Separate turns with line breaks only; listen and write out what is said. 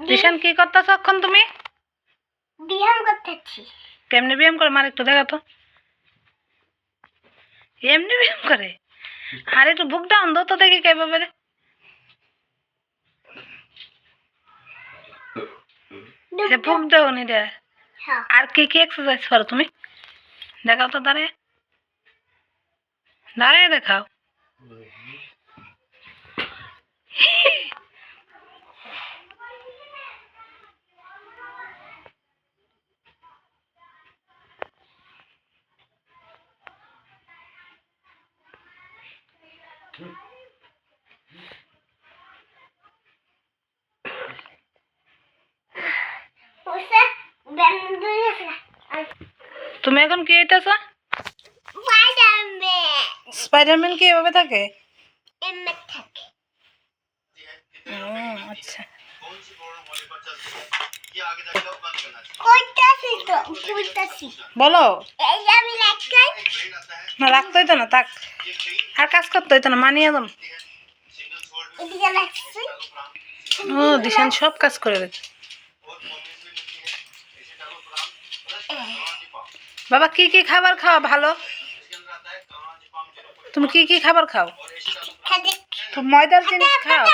দিশান কি করতেছ এখন তুমি?
ব্যায়াম করতেছি।
কেমনি ব্যায়াম করে? মার একটু দেখা তো। এমনি ব্যায়াম করে? আর একটু বুক ডাউন দো তো দেখি কেভাবে রে। এ বুক ডাউন রে।
হ্যাঁ।
আর কি কি এক্সারসাইজ করো তুমি? দেখাও তো দাঁড়ায়। দাঁড়ায় দেখাও। তুমি এখন কি হইতেছ
স্পাইডারম্যান
স্পাইডারম্যান কি এভাবে থাকে
এমএ থাকে
ও, আচ্ছা
কইতাছি তো কইতাছি
বলো। না রাখতে হইতো না থাক। আর কাজ করতে হইতো না মানিয়ে দাম ও দিশান সব কাজ করে বাবা কি কি খাবার খাওয়া ভালো? তুমি কি কি খাবার খাও? তো ময়দার জিনিস খাও?